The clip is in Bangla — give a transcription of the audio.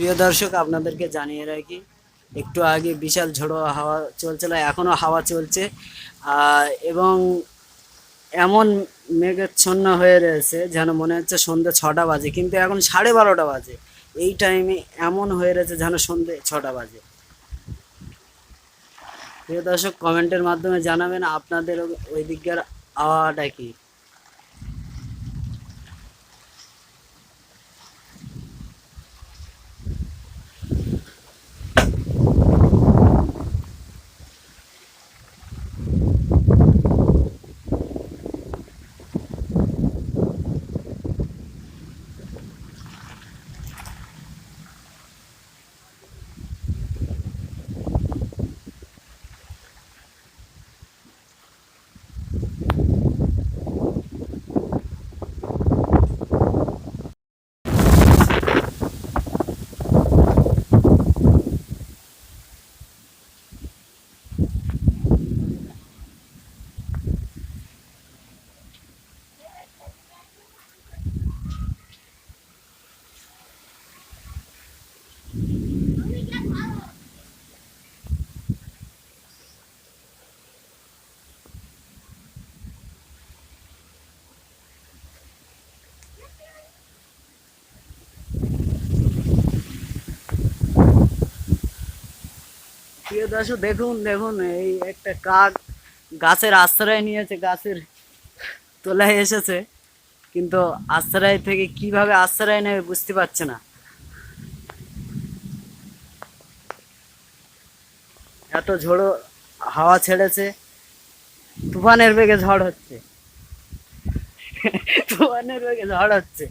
প্রিয় দর্শক, আপনাদেরকে জানিয়ে রাখি, একটু আগে বিশাল ঝোড়ো হাওয়া চলছিল, এখনও হাওয়া চলছে এবং এমন মেঘাচ্ছন্ন হয়ে রয়েছে যেন মনে হচ্ছে সন্ধ্যে ছটা বাজে, কিন্তু এখন সাড়ে বারোটা বাজে। এই টাইমে এমন হয়ে রয়েছে যেন সন্ধ্যে ছটা বাজে। প্রিয় দর্শক কমেন্টের মাধ্যমে জানাবেন আপনাদের ওই দিককার আবহাওয়াটা কি? প্রিয় দর্শক, দেখুন দেখুন, এই একটা কাক গাছের আশ্রয় নিয়েছে, গাছের তোলায় এসেছে, কিন্তু আশ্রয় থেকে কীভাবে আশ্রয় নেবে বুঝতে পারছে না। এত ঝোড়ো হাওয়া ছেড়েছে, তুফানের বেগে ঝড় হচ্ছে। তুফানের বেগে ঝড় হচ্ছে।